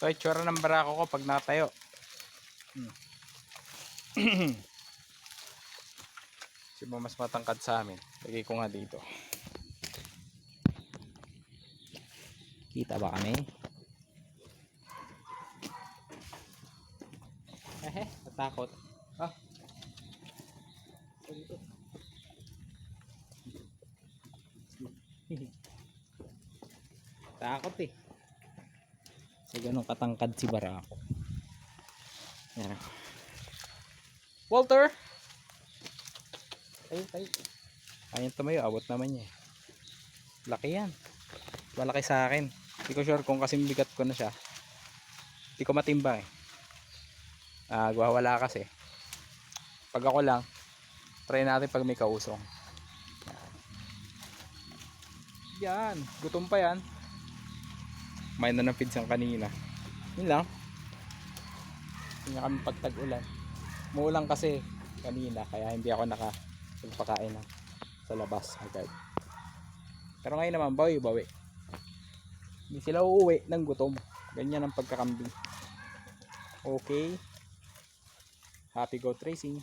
Ito ay tsura ng barako ko pag natayo. Hmm. Mas matangkad sa amin? Lagay ko nga dito. Kita ba kami? Eh, natakot. Ah. Dito. Takot eh. So ganun katangkad si Barako. Yan. Walter! Tayo, tayo. Ayun tumayo, abot naman niya. eh. Laki yan. Malaki sa akin. Hindi ko sure kung kasing bigat ko na siya. Hindi ko matimbang eh. Ah, wala kasi. Pag ako lang, try natin pag may kausong. Yan. Gutom pa yan. Kumain na ng pidsang kanina. Yun lang. Hindi na kami pagtag-ulan. Muulang kasi kanina kaya hindi ako naka pagpakain ng sa labas agad. Pero ngayon naman bawi bawi. Hindi sila uuwi ng gutom. Ganyan ang pagkakambing. Okay. Happy go tracing.